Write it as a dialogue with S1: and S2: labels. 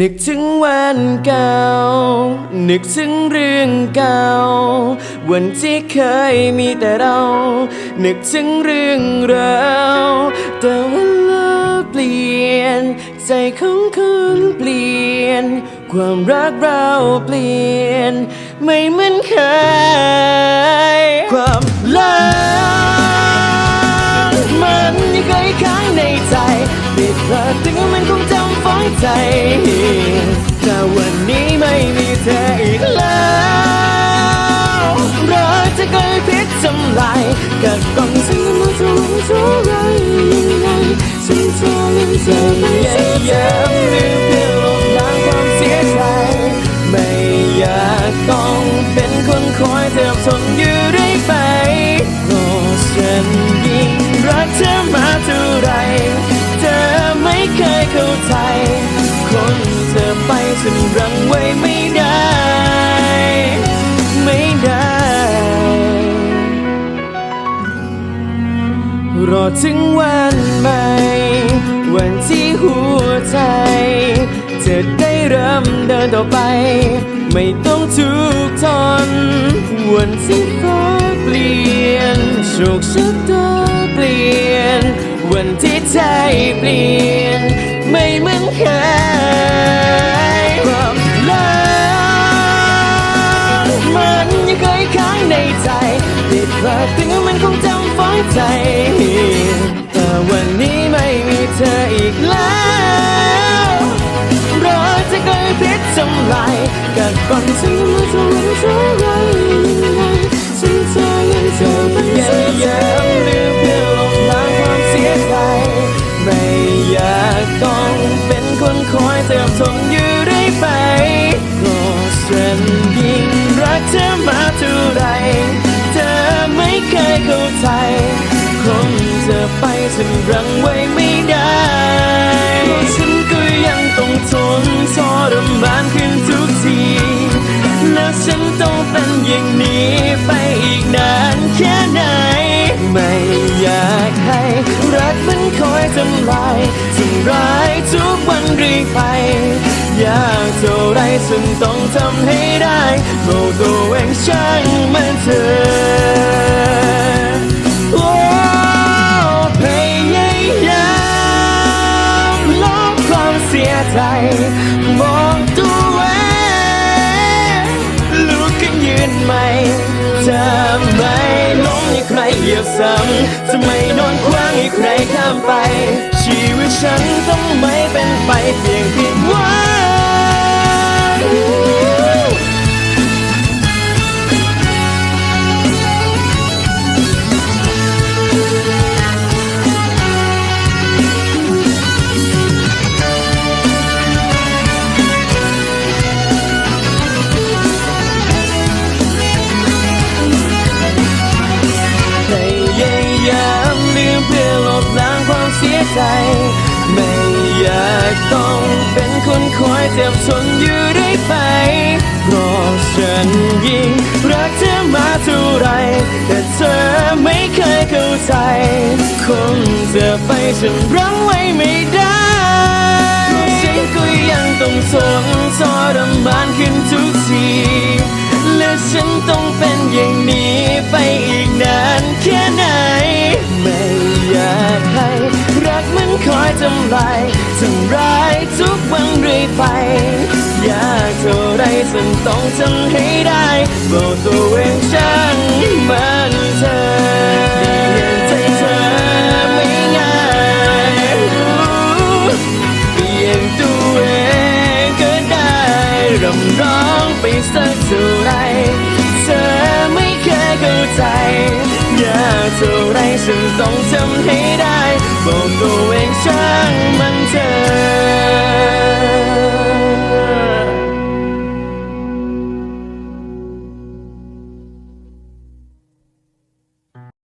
S1: นึกถึงวันเก่า นึกถึงเรื่องเก่า วันที่เคยมีแต่เรา นึกถึงเรื่องราวแต่เวลาเปลี่ยน ใจของคนเปลี่ยน ความรักเราเปลี่ยน ไม่เหมือนเคย ความลับมันยังเคยค้างในใจปิดพลาดถึงมันคงจำฝังใจ พิษทำลายกัดกล่องฉันมาทุกทุกไรยังไงฉันจะลืมเธอไม่เสียใจลืมเพียงลบล้างความเสียใจไม่อยากต้องเป็นคนคอยเจ็บทนอยู่เรื่อยไปเพราะฉันยิ่งรักเธอมาเท่าไรเธอไม่เคยเข้าใจ คนเธอไปฉันรังไว้ไม่ได้ รอถึงวันใหม่ วันที่หัวใจ จะได้เริ่มเดินต่อไป ไม่ต้องทุกข์ทนวันที่ฟ้าเปลี่ยนโชคชะตาเปลี่ยน วันที่ใจเปลี่ยน ไม่เหมือนเคยความลับมันยังเคยค้างในใจติดพลาดถึงมันคงจำฝังใจ ฉันรังไว้ไม่ได้เราฉันก็ยังต้องทนทรมานขึ้นทุกที แล้วฉันต้องเป็นอย่างนี้ไปอีกนานแค่ไหน ไม่อยากให้รักมันคอยทำลายทำร้ายทุกวันเรื่อยไปอยากเท่าไรฉันต้องทำให้ได้บอกตัวเองช่างมันเถอะ ซ้ำจะไม่นอนคว้างให้ใครข้ามไป ชีวิตฉันต้องไม่เป็นไปเพียงผิดหวัง คอยเจ็บทนอยู่เรื่อยไปเพราะฉันยิ่งรักเธอมาเท่าไร แต่เธอไม่เคยเข้าใจ คงจะไปฉันรั้งไว้ไม่ได้เพราะฉันก็ยังต้องทนทรมานขึ้นทุกที และฉันต้องเป็นอย่างนี้ไปอีกนานแค่ไหน ไม่อยากให้รักมันคอยทำลาย ไป อยากเท่าไรฉันต้องทำให้ได้บอกตัวเองช่างมันเธอเปลี่ยนใจเธอไม่ง่ายเปลี่ยนตัวเองก็ได้รำร้องไปสักเท่าไร เธอไม่เคยเข้าใจ อยากเท่าไรฉันต้องทำให้ได้ บอกตัวเองช่างมันเธอ